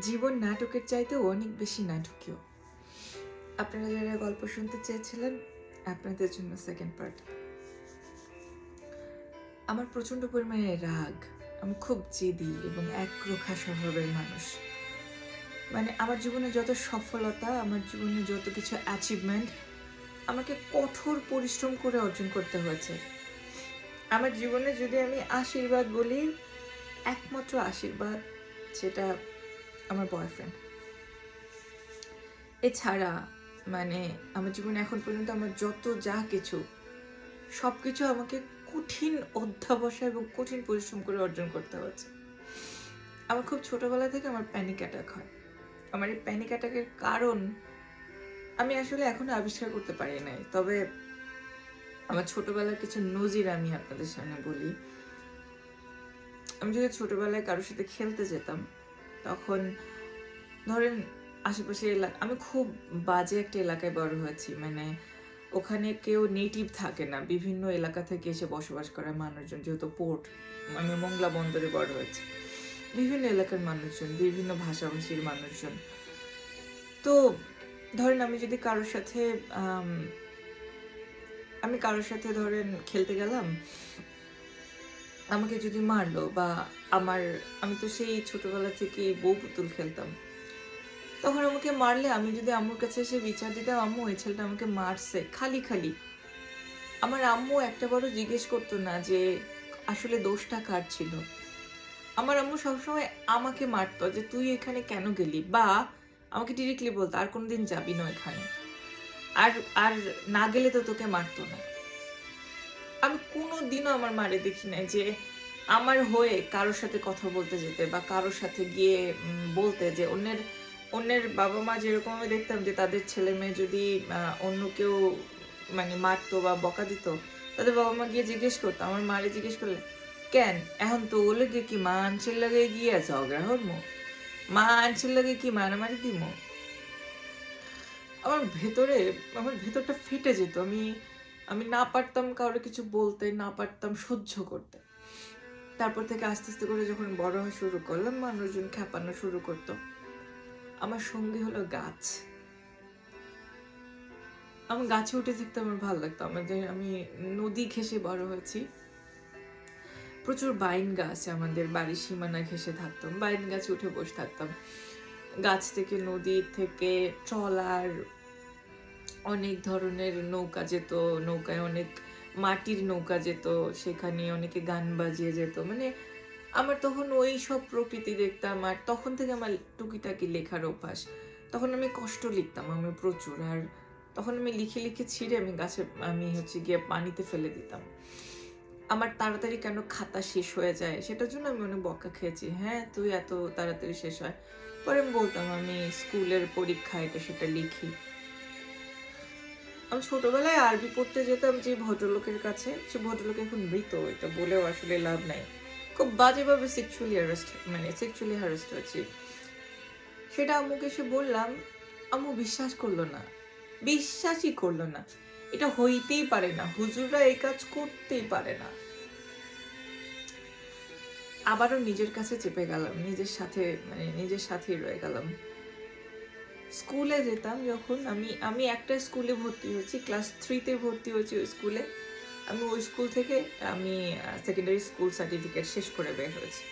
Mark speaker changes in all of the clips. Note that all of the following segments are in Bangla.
Speaker 1: জীবন নাটকের চাইতেও অনেক বেশি নাটকীয়। আপনারা যারা গল্প শুনতে চেয়েছিলেন, আপনাদের জন্য সেকেন্ড পার্ট আমার প্রচণ্ড পরিমাণে রাগ, আমি খুব জেদি এবং একরোখা স্বভাবের মানুষ। মানে আমার জীবনে যত সফলতা, আমার জীবনে যত কিছু অ্যাচিভমেন্ট আমাকে কঠোর পরিশ্রম করে অর্জন করতে হয়েছে। আমার জীবনে যদি আমি আশীর্বাদ বলি, একমাত্র আশীর্বাদ, সেটা আমার বয়ফ্রেন্ড এছাড়া মানে আমার জীবনে এখন পর্যন্ত আমার যত যা কিছু সব কিছু আমাকে কঠিন অধ্যাবসায় এবং কঠিন পরিশ্রম করে অর্জন করতে হয়েছে। আমার খুব ছোটবেলা থেকে আমার প্যানিক অ্যাটাক হয়। আমার এই প্যানিক অ্যাটাকের কারণ আমি আসলে এখনও আবিষ্কার করতে পারি নাই। তবে আমার ছোটবেলার কিছু নজির আমি আপনাদের সামনে বলি। আমি যদি ছোটবেলায় কারোর সাথে খেলতে যেতাম তখন ধরেন আশেপাশে এলাকা আমি খুব বাজে একটা এলাকায় বড় হয়েছি। মানে ওখানে কেউ নেটিভ থাকে না। বিভিন্ন এলাকা থেকে এসে বসবাস করা মানুষজন, যেহেতু পোর্ট আমি মংলা বন্দরে বড় হয়েছি। বিভিন্ন এলাকার মানুষজন, বিভিন্ন ভাষাভাষীর মানুষজন। তো ধরেন আমি যদি কারোর সাথে আমি কারোর সাথে ধরেন খেলতে গেলাম, আমাকে যদি মারলো বা আমার, আমি তো সেই ছোটবেলা থেকে বউ পুতুল খেলতাম। তখন আমাকে মারলে, আমি যদি আম্মুর কাছে এসে বিচার দিতাম, আম্মু এই ছেলেটা আমাকে মারছে, খালি খালি। আমার আম্মু একটা বড় জিজ্ঞেস করতো না যে, আসলে দোষটা কার ছিল? আমার আম্মু সবসময় আমাকে মারতো যে, তুই এখানে কেন গেলি? বা আমাকে ডিরেক্টলি বলতো, আর কোনোদিন যাবি না এখানে আর আর না গেলে তো তোকে মারতো না। আমি কোনো দিনও আমার মারে দেখি নাই যে আমার হয়ে কারোর সাথে কথা বলতে যেতে বা কারোর সাথে গিয়ে বলতে যে অন্যের অন্যের বাবা মা যেরকম আমি দেখতাম যে তাদের ছেলে মেয়ে যদি অন্য কেউ মানে মারতো বা বকা দিত, তাদের বাবা মা গিয়ে জিজ্ঞেস করতো। আমার মারে জিজ্ঞেস করলে, কেন? এখন তো ওলে গিয়ে কি মা আনছিল লাগে গিয়ে ঝগড়া হরমো মা আনছিল লাগে কি মারামারি দিমো আমার ভেতরে, আমার ভেতরটা ফেটে যেত। আমি আমি না পারতাম কারোর কিছু বলতে, না পারতাম সহ্য করতে। তারপর থেকে আস্তে আস্তে করে যখন বড় হওয়া শুরু করলাম, মানুষজন খ্যাপানো শুরু করতো। আমার সঙ্গী হলো গাছ। আমার গাছে উঠে থাকতে আমার ভালো লাগতো। আমাদের, আমি নদী ঘেসে বড় হয়েছি। প্রচুর বাইন গাছ আমাদের বাড়ির সীমানা ঘেসে থাকতাম। বাইন গাছে উঠে বসে থাকতাম। গাছ থেকে, নদী থেকে, ট্রলার, অনেক ধরনের নৌকা যেত। নৌকায় অনেক মাটির নৌকা যেত, সেখানে অনেকে গান বাজিয়ে যেত। মানে আমার তখন ওই সব প্রকৃতি দেখতাম আর তখন থেকে আমার টুকিটাকি লেখার অভ্যাস। তখন আমি কষ্ট লিখতাম আমি প্রচুর। আর তখন আমি লিখে লিখে ছিঁড়ে আমি গাছে, আমি হচ্ছে গিয়ে পানিতে ফেলে দিতাম। আমার তাড়াতাড়ি কেন খাতা শেষ হয়ে যায়, সেটার জন্য আমি অনেক বকা খেয়েছি। হ্যাঁ তুই এত তাড়াতাড়ি শেষ হয়। পরে আমি বলতাম, আমি স্কুলের পরীক্ষা এটা সেটা লিখি। আমি ছোটবেলায় আরবি পড়তে যেতাম যে ভদ্রলোকের কাছে, সে ভদ্রলোক এখন মৃত, এটা বলেও আসলে লাভ নাই। খুব বাজেভাবে সেক্সুয়ালি হ্যারাস্ট মানে সেক্সুয়ালি হ্যারাস্ট হয়েছি। সেটা আম্মুকে সে বললাম, আম্মু, বিশ্বাস করল না, বিশ্বাসই করল না। এটা হইতেই পারে না, হুজুররা এই কাজ করতেই পারে না। আবারও নিজের কাছে চেপে গেলাম, নিজের সাথে মানে নিজের সাথেই রয়ে গেলাম। স্কুলে যেতাম যখন আমি আমি একটা স্কুলে ভর্তি হয়েছি, ক্লাস থ্রিতে ভর্তি হয়েছি ওই স্কুলে। আমি ওই স্কুল থেকে আমি সেকেন্ডারি স্কুল সার্টিফিকেট শেষ করে বের হয়েছি।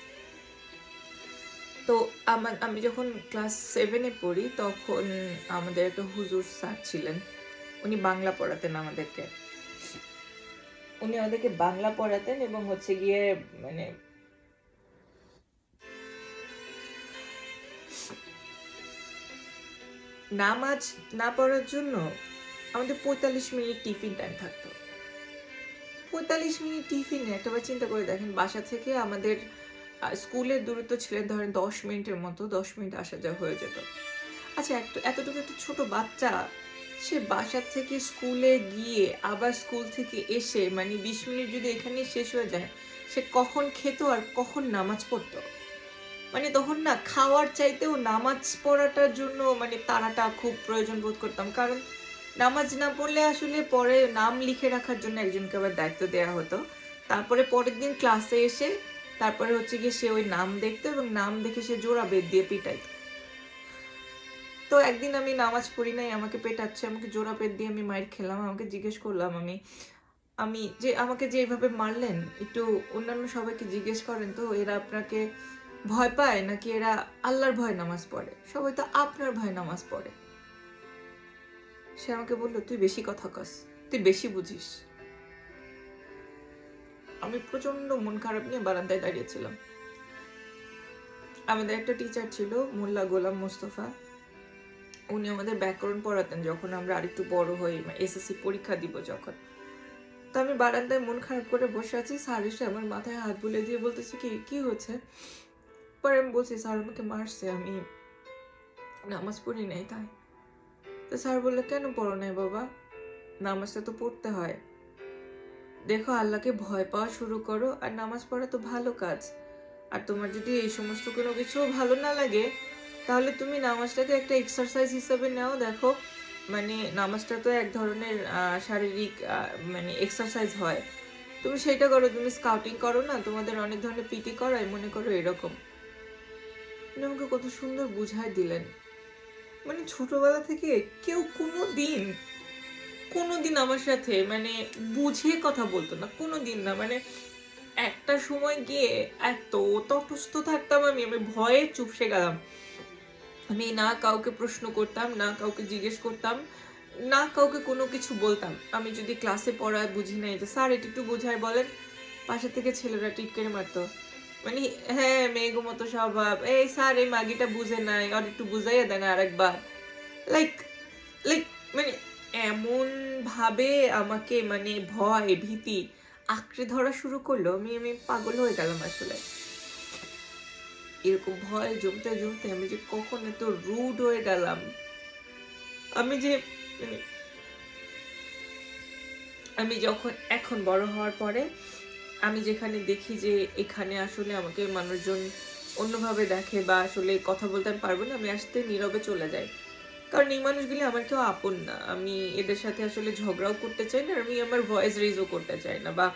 Speaker 1: তো আমার, আমি যখন ক্লাস সেভেনে পড়ি, তখন আমাদের একটা হুজুর স্যার ছিলেন। উনি বাংলা পড়াতেন আমাদেরকে। উনি আমাদেরকে বাংলা পড়াতেন এবং হচ্ছে গিয়ে মানে নামাজ না পড়ার জন্য আমাদের পঁয়তাল্লিশ মিনিট টিফিন টাইম থাকতো। পঁয়তাল্লিশ মিনিট টিফিনে একটাবার চিন্তা করে দেখেন, বাসা থেকে আমাদের স্কুলের দূরত্ব ছিলেন ধরেন দশ মিনিটের মতো, দশ মিনিট আসা যাওয়া হয়ে যেত। আচ্ছা একটু, এতটুকু একটা ছোট বাচ্চা, সে বাসা থেকে স্কুলে গিয়ে আবার স্কুল থেকে এসে মানে বিশ মিনিট যদি এখানে শেষ হয়ে যায়, সে কখন খেত আর কখন নামাজ পড়তো? মানে তখন না খাওয়ার চাইতেও নামাজ পড়াটার জন্য মানে তাড়াটা খুব প্রয়োজন বোধ করতাম। কারণ নামাজ না পড়লে আসলে পরে নাম লিখে রাখার জন্য একজনকে আবার দায়িত্ব দেওয়া হতো। তারপরে পরের দিন ক্লাসে এসে তারপরে হচ্ছে গিয়ে সে ওই নাম দেখতো এবং নাম দেখে সে জোড়া বেদ দিয়ে পিটাইতো। তো একদিন আমি নামাজ পড়ি নাই, আমাকে পেটাচ্ছে, আমাকে জোড়া পেট দিয়ে আমি মায়ের খেলাম, আমাকে জিজ্ঞেস করলাম আমি আমি যে আমাকে যে এইভাবে মারলেন, একটু অন্যান্য সবাইকে জিজ্ঞেস করেন তো এরা আপনাকে ভয় পায় নাকি এরা আল্লাহর ভয় নামাজ পড়ে? সবাই তো আপনার ভয় নামাজ পড়ে। সে আমাকে বলল, তুই বেশি কথা কস, তুই বেশি বুঝিস। আমি প্রচণ্ড মন খারাপ নিয়ে বারান্দায় দাঁড়িয়েছিলাম আমাদের একটা টিচার ছিল, মোল্লা গোলাম মোস্তফা। উনি আমাদের ব্যাকরণ পড়াতেন যখন আমরা আরেকটু বড় হই এসএসসি পরীক্ষা দিব যখন। তো আমি বারান্দায় মন খারাপ করে বসে আছি। স্যার এসে আমার মাথায় হাত বুলে দিয়ে বলতেছি, কি কি হচ্ছে? পরে আমি বলছি স্যার আমাকে মারছে আমি নামাজ পড়ি নাই তাই তো স্যার বলল কেন পড়ো নাই বাবা নামাজটা তো পড়তে হয় দেখো আল্লাহকে ভয় পাওয়া শুরু করো আর নামাজ পড়া তো ভালো কাজ আর তোমার যদি এই সমস্ত কোনো কিছু ভালো না লাগে তাহলে তুমি নামাজটাকে একটা এক্সারসাইজ হিসাবে নাও দেখো মানে নামাজটা তো এক ধরনের শারীরিক মানে এক্সারসাইজ হয় তুমি সেটা করো তুমি স্কাউটিং করো না তোমাদের অনেক ধরনের পিটি করায় মনে করো এরকম উনি আমাকে কত সুন্দর বুঝায় দিলেন। মানে ছোটবেলা থেকে কেউ কোনো দিন কোনো দিন আমার সাথে মানে বুঝে কথা বলতো না কোনো দিন না। মানে একটা সময় গিয়ে এত তটস্থ থাকতাম আমি আমি ভয়ে চুপসে গেলাম। আমি না কাউকে প্রশ্ন করতাম, না কাউকে জিজ্ঞেস করতাম, না কাউকে কোনো কিছু বলতাম। আমি যদি ক্লাসে পড়ায় বুঝি নাই যে, স্যার, এটা একটু বোঝায় বলেন। পাশে থেকে ছেলেরা টিটকেরে মারতো। মানে হ্যাঁ মেয়েগো মতো স্বভাব। এই স্যার এই মাগিটা বুঝে নাই, আর একটু বুঝাইয়া দেন আরেকবার। লাইক লাইক মানে এমন ভাবে আমাকে মানে ভয়, ভীতি আঁকড়ে ধরা শুরু করল, আমি আমি পাগল হয়ে গেলাম আসলে। এরকম ভয় জমতে জমতে আমি যে কখন এত রুড হয়ে গেলাম। আমি যে মানে আমি যখন, এখন বড় হওয়ার পরে আমি যেখানে দেখি যে এখানে আসলে আমাকে মানুষজন অন্যভাবে দেখে বা আসলে কথা বলতে আমি পারব না, আমি আসতে নীরবে চলে যাই। কারণ এই মানুষগুলি আমার কেউ আপন না। আমি এদের সাথে আসলে ঝগড়াও করতে চাই না, আর আমি আমার ভয়েস রেজও করতে চাই না বা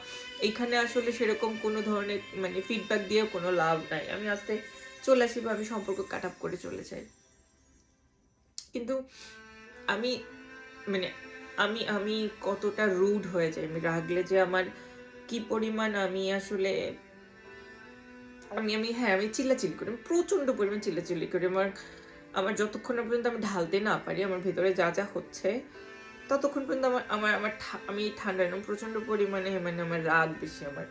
Speaker 1: এখানে আসলে সেরকম কোনো ধরনের মানে ফিডব্যাক দিয়েও কোনো লাভ নাই। আমি আসতে চলে আসি বা আমি সম্পর্ক কাট আপ করে চলে যাই। কিন্তু আমি মানে আমি আমি কতটা রুড হয়ে যাই, আমি রাগলে যে আমার কি পরিমাণ আমি আসলে, আমি আমি হ্যাঁ আমি চিল্লাচিল্লি করি, আমি প্রচণ্ড পরিমাণ চিল্লাচিল্লি করি। আমার আমার যতক্ষণ পর্যন্ত আমি ঢালতে না পারি, আমার ভেতরে যা যা হচ্ছে, ততক্ষণ পর্যন্ত আমার আমার আমার আমি ঠান্ডা না প্রচণ্ড পরিমাণে মানে আমার রাগ বেশি আমার।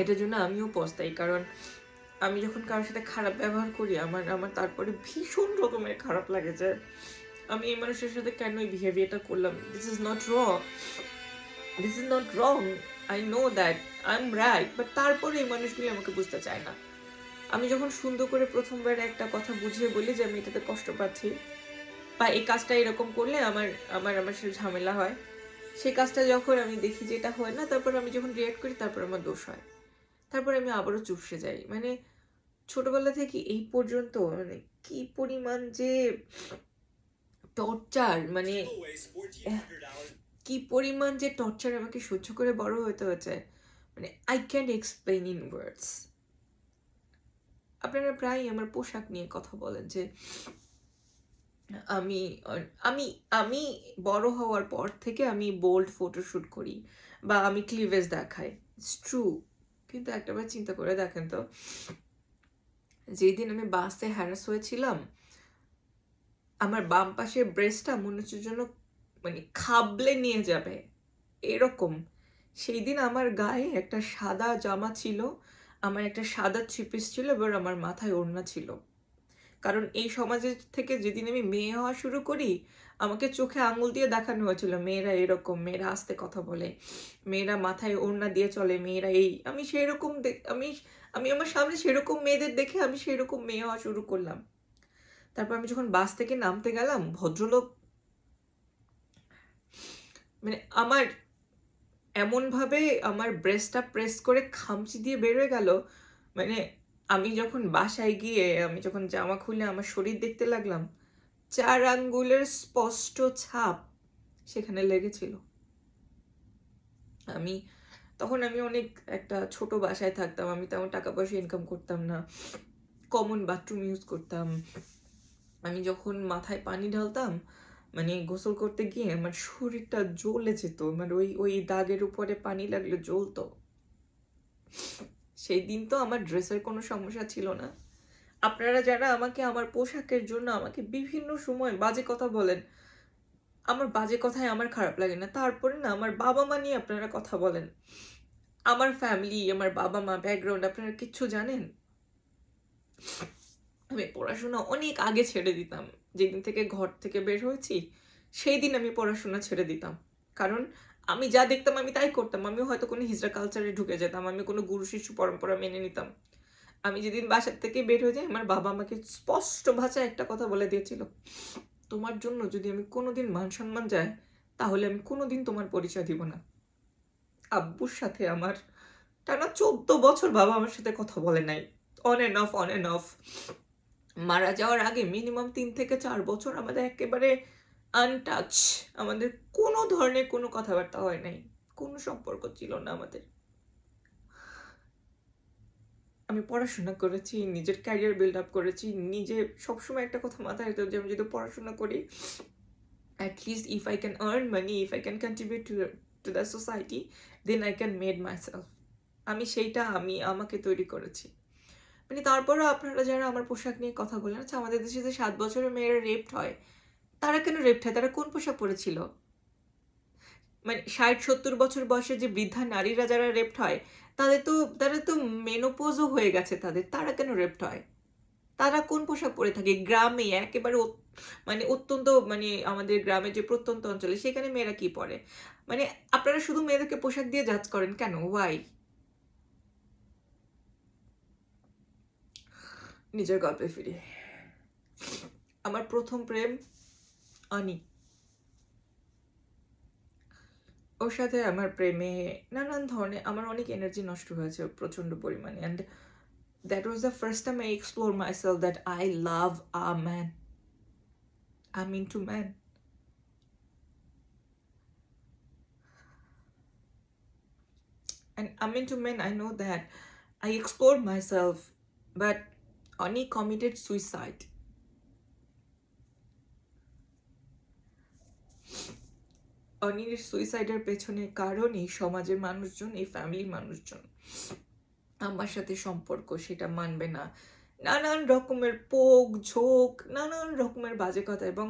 Speaker 1: এটার জন্য আমিও পস্তাই, কারণ আমি যখন কারোর সাথে খারাপ ব্যবহার করি, আমার আমার তারপরে ভীষণ রকমের খারাপ লাগে যে, আমি এই মানুষের সাথে কেন এই বিহেভিয়ারটা করলাম? দিস ইজ নট র this is not wrong I know that I am right but তারপরে এই মানুষগুলি আমাকে বুঝতে চায় না। আমি যখন সুন্দর করে প্রথমবার একটা কথা বুঝিয়ে বলি যে আমি এটাতে কষ্ট পাচ্ছি, বা এই কাজটা এরকম করলে আমার আমার আমার সাথে ঝামেলা হয়, সেই কাজটা যখন আমি দেখি যে এটা হয় না, তারপর আমি যখন রিয়েক্ট করি, তারপর আমার দোষ হয়। তারপর আমি আবারও চুপসে যাই। মানে ছোটবেলা থেকে এই পর্যন্ত মানে কি পরিমাণ যে টর্চার মানে কি পরিমাণ যে টর্চার আমাকে সহ্য করে বড় হতে হয়েছে মানে I can't explain in words আপনারা প্রায়ই আমার পোশাক নিয়ে কথা বলেন যে, আমি আমি আমি বড় হওয়ার পর থেকে আমি বোল্ড ফটোশ্যুট করি বা আমি ক্লিভেজ দেখাই। ইটস ট্রু কিন্তু একটাবার চিন্তা করে দেখেন তো, যেদিন আমি বাসে হ্যারাস হয়েছিলাম, আমার বাম পাশের ব্রেস্টটা মনে হচ্ছে যেন মানে খাবলে নিয়ে যাবে। এরকম। সেই দিন আমার গায়ে একটা সাদা জামা ছিল, আমার একটা সাদা থ্রিপিস ছিল এবার আমার মাথায় ওড়না ছিল। কারণ এই সমাজের থেকে যেদিন আমি মেয়ে হওয়া শুরু করি, আমাকে চোখে আঙুল দিয়ে দেখানো হয়েছিল, মেয়েরা এরকম, মেয়েরা আস্তে কথা বলে, মেয়েরা মাথায় ওড়না দিয়ে চলে, মেয়েরা এই। আমি সেই রকম আমি আমি আমার সামনে সেরকম মেয়েদের দেখে আমি সেই রকম মেয়ে হওয়া শুরু করলাম। তারপর আমি যখন বাস থেকে নামতে গেলাম, ভদ্রলোক মানে আমার এমনভাবে আমার ব্রেস্টটা প্রেস করে খামচি দিয়ে বেরোয় গেল মানে আমি যখন বাসায় গিয়ে, আমি যখন জামা খুলে আমার শরীর দেখতে লাগলাম, চার আঙ্গুলের স্পষ্ট ছাপ সেখানে লেগেছিল। আমি, তখন আমি অনেক একটা ছোট বাসায় থাকতাম, আমি তেমন টাকা পয়সা ইনকাম করতাম না কমন বাথরুম ইউজ করতাম। আমি যখন মাথায় পানি ঢালতাম মানে গোসল করতে গিয়ে আমার শরীরটা জ্বলে যেত মানে ওই ওই দাগের উপরে পানি লাগলে জ্বলতো। সেই দিন তো আমার ড্রেসের কোনো সমস্যা ছিল না। আপনারা যারা আমাকে, আমার পোশাকের জন্য আমাকে বিভিন্ন সময় বাজে কথা বলেন, আমার বাজে কথায় আমার খারাপ লাগে না। তারপরে না, আমার বাবা মা নিয়ে আপনারা কথা বলেন। আমার ফ্যামিলি আমার বাবা মা ব্যাকগ্রাউন্ড আপনারা কিচ্ছু জানেন? আমি পড়াশোনা অনেক আগে ছেড়ে দিতাম। যেদিন থেকে ঘর থেকে বের হয়েছি সেই দিন আমি পড়াশোনা ছেড়ে দিতাম। কারণ আমি যা দেখতাম আমি তাই করতাম। আমি হয়তো কোনো হিজড়া কালচারে ঢুকে যেতাম, আমি কোনো গুরু শিশু পরম্পরা মেনে নিতাম। আমি যেদিন বাসার থেকে বের হয়ে যাই, আমার বাবা আমাকে স্পষ্ট ভাষায় একটা কথা বলে দিয়েছিল, তোমার জন্য যদি আমি কোনোদিন মান সম্মান যাই, তাহলে আমি কোনোদিন তোমার পরিচয় দিব না। আব্বুর সাথে আমার টানা চোদ্দ বছর বাবা আমার সাথে কথা বলে নাই। On and off on and off মারা যাওয়ার আগে মিনিমাম তিন থেকে চার বছর আমাদের একেবারে আনটাচ আমাদের কোনো ধরনের কোনো কথাবার্তা হয় নাই, কোনো সম্পর্ক ছিল না আমাদের। আমি পড়াশোনা করেছি, নিজের ক্যারিয়ার বিল্ড আপ করেছি, নিজে সবসময় একটা কথা মাথায় রাখতে যে আমি যদি পড়াশোনা করি at least if I can earn money if I can contribute to to the society then I can made myself আমি সেইটা, আমি, আমাকে তৈরি করেছি। মানে তারপরেও আপনারা যারা আমার পোশাক নিয়ে কথা বলেন আচ্ছা আমাদের দেশে যে সাত বছরের মেয়েরা রেপড হয়, তারা কেন রেপড হয়? তারা কোন পোশাক পরেছিল? মানে ষাট, সত্তর বছর বয়সে যে বৃদ্ধা নারীরা যারা রেপড হয়, তাদের তো তারা তো মেনোপোজও হয়ে গেছে তাদের। তারা কেন রেপড হয়? তারা কোন পোশাক পরে থাকে? গ্রামে একেবারে মানে অত্যন্ত মানে আমাদের গ্রামে যে প্রত্যন্ত অঞ্চলে সেখানে মেয়েরা কি পরে? মানে আপনারা শুধু মেয়েদেরকে পোশাক দিয়ে জাজ করেন কেন? ওয়াই নিজের গল্পে ফিরি। আমার প্রথম প্রেম অনি। ওর সাথে আমার প্রেমে নানান ধরনের আমার অনেক এনার্জি নষ্ট হয়েছে প্রচণ্ড পরিমাণে। And that was the first time I explore myself that I love a man I mean to man and I'm into men, I know that I explored myself, but Ani committed suicide. অনির সুইসাইডের পেছনে কারণই সমাজের মানুষজন, এই ফ্যামিলির মানুষজন। আমার সাথে সম্পর্ক সেটা মানবে না। নানান রকমের পোক, ঝোঁক, নানান রকমের বাজে কথা এবং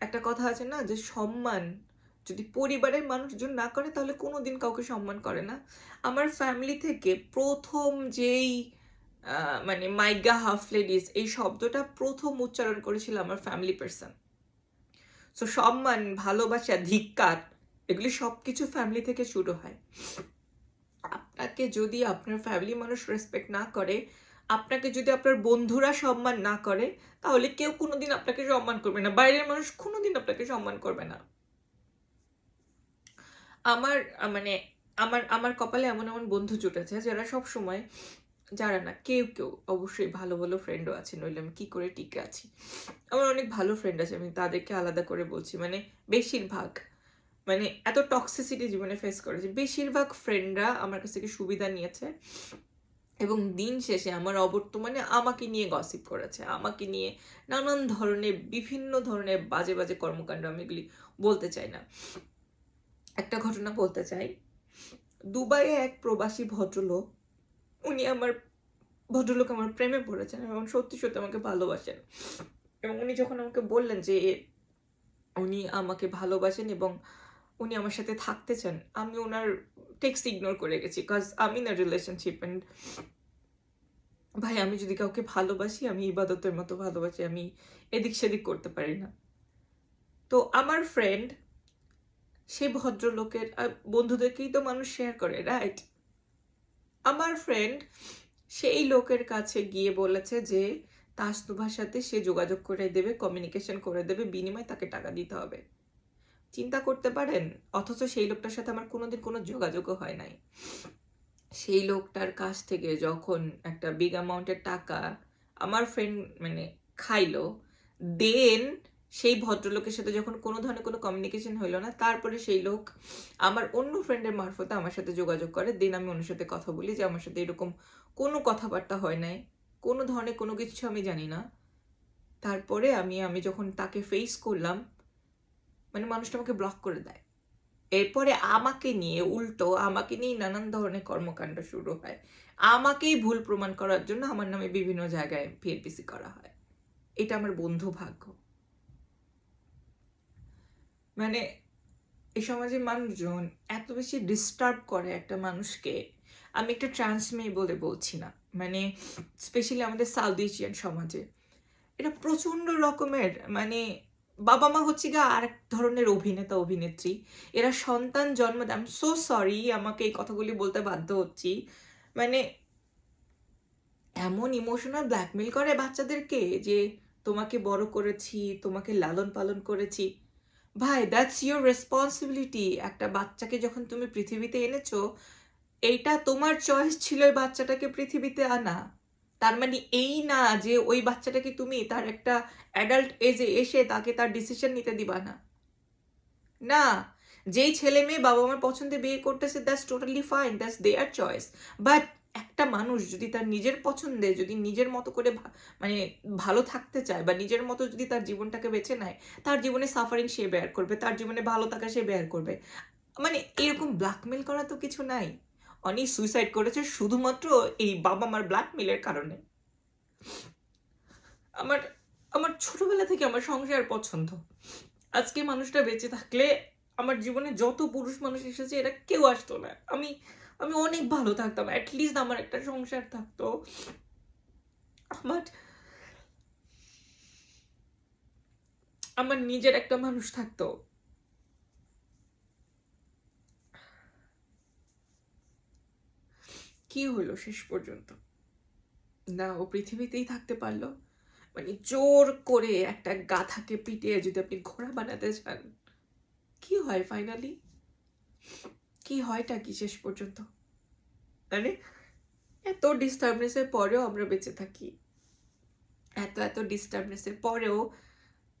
Speaker 1: একটা কথা আছে না যে সম্মান, যদি পরিবারের মানুষজন না করে তাহলে কোনোদিন কাউকে সম্মান করে না। আমার ফ্যামিলি থেকে প্রথম যেই মানে মাইগা হাফ লেডিস এই শব্দটা প্রথম উচ্চারণ করেছিল আমার ফ্যামিলি পার্সন সো সম্মান, ভালোবাসা, ধিক্কার, এগুলি সব কিছু ফ্যামিলি থেকে শুরু হয়। আপনাকে যদি আপনার ফ্যামিলি মানুষ রেসপেক্ট না করে, আপনাকে যদি আপনার বন্ধুরা সম্মান না করে, তাহলে কেউ কোনোদিন আপনাকে সম্মান করবে না। বাইরের মানুষ কোনোদিন আপনাকে সম্মান করবে না। আমার মানে আমার আমার কপালে এমন এমন বন্ধু জুটেছে যারা সব সময় যারা না, কেউ কেউ অবশ্যই ভালো ভালো ফ্রেন্ডও আছে, নইলে আমি কি করে টিকে আছি? আমার অনেক ভালো ফ্রেন্ড আছে, আমি তাদেরকে আলাদা করে বলছি মানে বেশিরভাগ মানে এত টক্সিসিটি জীবনে ফেস করেছি বেশিরভাগ ফ্রেন্ডরা আমার কাছ থেকে সুবিধা নিয়েছে এবং দিন শেষে আমার অবর্তমানে আমাকে নিয়ে গসিপ করেছে, আমাকে নিয়ে নানান ধরনের, বিভিন্ন ধরনের বাজে বাজে কর্মকাণ্ড আমি এগুলি বলতে চাই না। একটা ঘটনা বলতে চাই, দুবাইয়ে এক প্রবাসী ভদ্রলোক উনি আমার ভদ্রলোক আমার প্রেমে পড়েছেন এবং সত্যি সত্যি আমাকে ভালোবাসেন। এবং উনি যখন আমাকে বললেন যে উনি আমাকে ভালোবাসেন এবং উনি আমার সাথে থাকতে চান, আমি ওনার টেক্সট ইগনোর করে গেছি বিকজ আমি না রিলেশনশিপ অ্যান্ড ভাই, আমি যদি কাউকে ভালোবাসি, আমি ইবাদতের মতো ভালোবাসি, আমি এদিক সেদিক করতে পারি না। তো আমার ফ্রেন্ড সেই ভদ্রলোকের বন্ধুদেরকেই তো মানুষ শেয়ার করে রাইট আমার ফ্রেন্ড সেই লোকের কাছে গিয়ে বলেছে যে তাসনুভার সাথে সে যোগাযোগ করে দেবে কমিউনিকেশন করে দেবে, বিনিময়ে তাকে টাকা দিতে হবে। চিন্তা করতে পারেন, অথচ সেই লোকটার সাথে আমার কোনোদিন কোনো যোগাযোগও হয় নাই। সেই লোকটার কাছ থেকে যখন একটা বিগ অ্যামাউন্টের টাকা আমার ফ্রেন্ড মানে খাইলো দেন সেই ভদ্রলোকের সাথে যখন কোনো ধরনের কোনো কমিউনিকেশন হইল না, তারপরে সেই লোক আমার অন্য ফ্রেন্ডের মারফতে আমার সাথে যোগাযোগ করে। দেন আমি ওনার সাথে কথা বলি যে, আমার সাথে এরকম কোনো কথাবার্তা হয় নাই। কোনো ধরনের কোনো কিছু আমি জানি না। তারপরে আমি আমি যখন তাকে ফেস করলাম মানে মানুষটা আমাকে ব্লক করে দেয়। এরপরে আমাকে নিয়ে উল্টো আমাকে নিয়ে নানান ধরনের কর্মকাণ্ড শুরু হয়। আমাকেই ভুল প্রমাণ করার জন্য আমার নামে বিভিন্ন জায়গায় পিএনপিসি করা হয়। এটা আমার বন্ধু ভাগ্য। মানে এই সমাজে মানুষজন এত বেশি ডিস্টার্ব করে একটা মানুষকে। আমি একটা ট্রান্স মেয়ে বলে বলছি না। মানে স্পেশালি আমাদের সাউথ এশিয়ান সমাজে। এটা প্রচণ্ড রকমের মানে বাবা মা হচ্ছে গিয়ে আর এক ধরনের অভিনেতা, অভিনেত্রী। এরা সন্তান জন্ম দেয় আম সো সরি আমাকে এই কথাগুলি বলতে বাধ্য হচ্ছি। মানে এমন ইমোশনাল ব্ল্যাকমেল করে বাচ্চাদেরকে যে তোমাকে বড় করেছি, তোমাকে লালন পালন করেছি। ভাই দ্যাটস ইউর রেসপন্সিবিলিটি একটা বাচ্চাকে যখন তুমি পৃথিবীতে এনেছো, এইটা তোমার চয়েস ছিল ওই বাচ্চাটাকে পৃথিবীতে আনা। তার মানে এই না যে ওই বাচ্চাটাকে তুমি তার একটা অ্যাডাল্ট এজে এসে তাকে তার ডিসিশন নিতে দিবা না। না, যেই ছেলে মেয়ে বাবা মার পছন্দে বিয়ে করতেছে that's totally fine that's their choice but একটা মানুষ যদি তার নিজের পছন্দে যদি নিজের মতো করে মানে ভালো থাকতে চায় বা নিজের মতো যদি তার জীবনটাকে বেছে নেয়, তার জীবনে সাফারিং সে বেয়ার করবে, তার জীবনে ভালো থাকা সে বেয়ার করবে। মানে এরকম ব্ল্যাকমেল করা তো কিছু নাই। অনেক সুইসাইড করেছে শুধুমাত্র এই বাবা মার ব্ল্যাকমেলের কারণে। আমার আমার ছোটবেলা থেকে আমার সংসার পছন্দ। আজকে মানুষটা বেঁচে থাকলে আমার জীবনে যত পুরুষ মানুষ এসেছে, এরা কেউ আসতো না। আমি আমি অনেক ভালো থাকতাম অ্যাটলিস্ট আমার একটা সংসার থাকতো। আমার আমার নিজের একটা মানুষ থাকতো। কি হলো শেষ পর্যন্ত? না, ও পৃথিবীতেই থাকতে পারল। মানে জোর করে একটা গাথাকে পিটিয়ে যদি আপনি ঘোড়া বানাতে চান, কি হয় ফাইনালি কি হয়টা কি শেষ পর্যন্ত? মানে এত ডিস্টার্বনেসের পরেও আমরা বেঁচে থাকি। এত এত ডিস্টার্বনেসের পরেও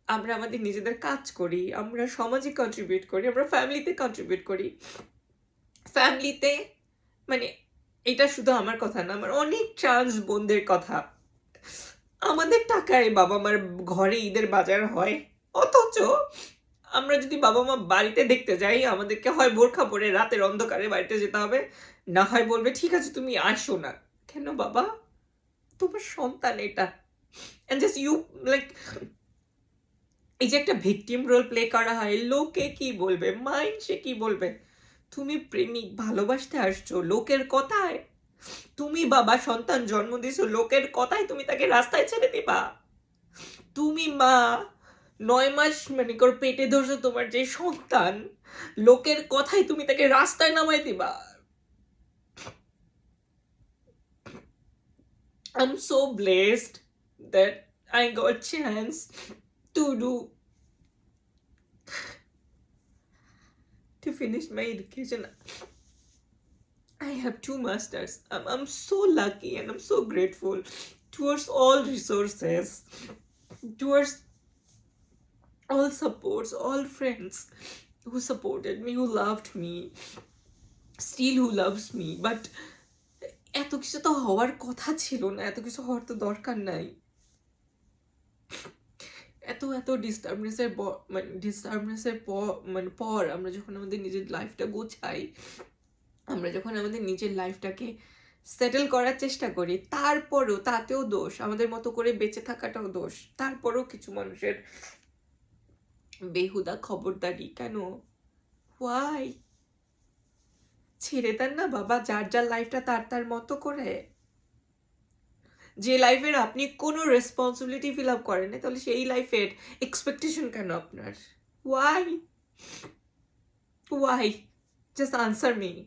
Speaker 1: আমরা আমাদের নিজেদের কাজ করি, আমরা সমাজে কন্ট্রিবিউট করি, আমরা ফ্যামিলিতে কন্ট্রিবিউট করি। ফ্যামিলিতে মানে এটা শুধু আমার কথা না, আমার অনেক ট্রান্স বোনদের কথা। আমাদের টাকায় বাবা মার ঘরে ঈদের বাজার হয়, অথচ আমরা যদি বাবা মা বাড়িতে দেখতে যাই, আমাদেরকে হয় বোরখা পরে রাতের অন্ধকারে বাড়িতে যেতে হবে, না হয় বলবে, ঠিক আছে, তুমি আসো না। কেন বাবা? তোমার সন্তান এটা। অ্যান্ড জাস্ট ইউ লাইক এই যে একটা ভিকটিম রোল প্লে করা হয়, লোকে কি বলবে? মাইন্ড সে কি বলবে? তুমি প্রেমিক, ভালোবাসতে আসছো, লোকের কথায় তুমি বাবা সন্তান জন্ম দিয়েছ, লোকের কথায় তুমি তাকে রাস্তায় ছেড়ে দিবা। তুমি মা নয় মাস মানে কর পেটে ধরছো তোমার যে সন্তান লোকের কথায় তুমি তাকে রাস্তায় নামাই দিবা I'm so blessed that I got chance to do to finish my education. I have two masters. I'm, I'm so lucky and I'm so grateful towards all resources, towards all supports, all friends who supported me, who loved me, still who loves me. But এত কিছু তো হওয়ার কথা ছিল না এত কিছু হওয়ার তো দরকার নাই এত এত ডিস্টার্বনেসের মানে ডিস্টার্বনেসের পর মানে পর আমরা যখন আমাদের নিজের লাইফটা গোছাই আমরা যখন আমাদের নিজের লাইফটাকে সেটেল করার চেষ্টা করি তারপরও তাতেও দোষ আমাদের মতো করে বেঁচে থাকাটাও দোষ তারপরও কিছু মানুষের বেহুদা খবরদারি, কেন? ওয়াই ছেড়ে দেন না বাবা, যার যার লাইফটা তার তার মতো করে। যে লাইফের আপনি কোনো রেসপন্সিবিলিটি ফিল আপ করেন তাহলে সেই লাইফের এক্সপেকটেশন কেন আপনার? Why why just answer me